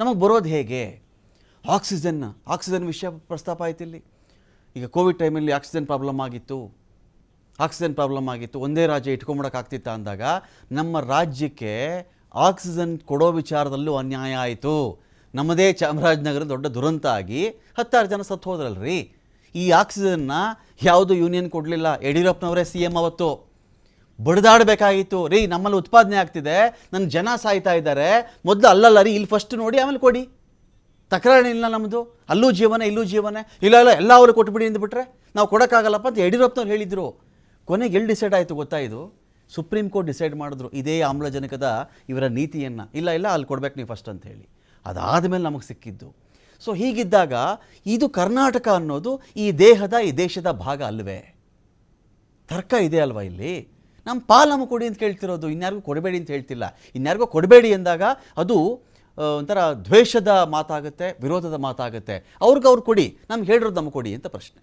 ನಮಗೆ ಬರೋದು ಹೇಗೆ? ಆಕ್ಸಿಜನ್ ಆಕ್ಸಿಜನ್ ವಿಷಯ ಪ್ರಸ್ತಾಪ ಆಯ್ತು ಇಲ್ಲಿ. ಈಗ ಕೋವಿಡ್ ಟೈಮಲ್ಲಿ ಆಕ್ಸಿಜನ್ ಪ್ರಾಬ್ಲಮ್ ಆಗಿತ್ತು. ಆಕ್ಸಿಜನ್ ಪ್ರಾಬ್ಲಮ್ ಆಗಿತ್ತು. ಒಂದೇ ರಾಜ್ಯ ಇಟ್ಕೊಂಬಿಡೋಕ್ಕಾಗ್ತಿತ್ತ ಅಂದಾಗ ನಮ್ಮ ರಾಜ್ಯಕ್ಕೆ ಆಕ್ಸಿಜನ್ ಕೊಡೋ ವಿಚಾರದಲ್ಲೂ ಅನ್ಯಾಯ ಆಯಿತು. ನಮ್ಮದೇ ಚಾಮರಾಜನಗರ ದೊಡ್ಡ ದುರಂತ ಆಗಿ ಹತ್ತಾರು ಜನ ಸತ್ತು ಹೋದ್ರಲ್ರಿ. ಈ ಆಕ್ಸಿಜನ್ನ ಯಾವುದು ಯೂನಿಯನ್ ಕೊಡಲಿಲ್ಲ? ಯಡಿಯೂರಪ್ಪನವರೇ ಸಿ ಎಂ ಅವತ್ತು. ಬಡ್ದಾಡಬೇಕಾಗಿತ್ತು, ರೀ, ನಮ್ಮಲ್ಲಿ ಉತ್ಪಾದನೆ ಆಗ್ತಿದೆ ನನ್ನ ಜನ ಸಾಯ್ತಾ ಇದ್ದಾರೆ, ಮೊದಲು ಅಲ್ಲಲ್ಲ ರೀ ಇಲ್ಲಿ ಫಸ್ಟ್ ನೋಡಿ, ಆಮೇಲೆ ಕೊಡಿ. ತಕರಾರಿಲ್ಲ ನಮ್ಮದು ಅಲ್ಲೂ ಜೀವನ, ಇಲ್ಲೂ ಜೀವನ, ಇಲ್ಲ ಇಲ್ಲ, ಎಲ್ಲ ಅವರು ಕೊಟ್ಬಿಡಿ ಅಂದ್ಬಿಟ್ರೆ ನಾವು ಕೊಡೋಕ್ಕಾಗಲ್ಲಪ್ಪ ಅಂತ ಯಡಿಯೂರಪ್ಪನವ್ರು ಹೇಳಿದರು. ಕೊನೆಗೆ ಎಲ್ಲಿ ಡಿಸೈಡ್ ಆಯಿತು ಗೊತ್ತಾ ಇದು? ಸುಪ್ರೀಂ ಕೋರ್ಟ್ ಡಿಸೈಡ್ ಮಾಡಿದ್ರು, ಇದೇ ಆಮ್ಲಜನಕದ ಇವರ ನೀತಿಯನ್ನು. ಇಲ್ಲ ಇಲ್ಲ, ಅಲ್ಲಿ ಕೊಡ್ಬೇಕು ನೀವು ಫಸ್ಟ್ ಅಂತ ಹೇಳಿ. ಅದಾದಮೇಲೆ ನಮಗೆ ಸಿಕ್ಕಿದ್ದು. ಸೊ ಹೀಗಿದ್ದಾಗ ಇದು ಕರ್ನಾಟಕ ಅನ್ನೋದು ಈ ದೇಹದ, ಈ ದೇಶದ ಭಾಗ ಅಲ್ವೇ? ತರ್ಕ ಇದೆ ಅಲ್ವಾ ಇಲ್ಲಿ? ನಮ್ಮ ಪಾಲ್ ನಮಗೆ ಕೊಡಿ ಅಂತ ಕೇಳ್ತಿರೋದು, ಇನ್ಯಾರಿಗೂ ಕೊಡಬೇಡಿ ಅಂತ ಹೇಳ್ತಿಲ್ಲ. ಇನ್ಯಾರಿಗೂ ಕೊಡಬೇಡಿ ಎಂದಾಗ ಅದು ಒಂಥರ ದ್ವೇಷದ ಮಾತಾಗುತ್ತೆ, ವಿರೋಧದ ಮಾತಾಗುತ್ತೆ. ಅವ್ರಿಗೆ ಅವ್ರು ಕೊಡಿ, ನಮ್ಗೆ ಹೇಳಿರೋದು ನಮಗೆ ಕೊಡಿ ಅಂತ ಪ್ರಶ್ನೆ.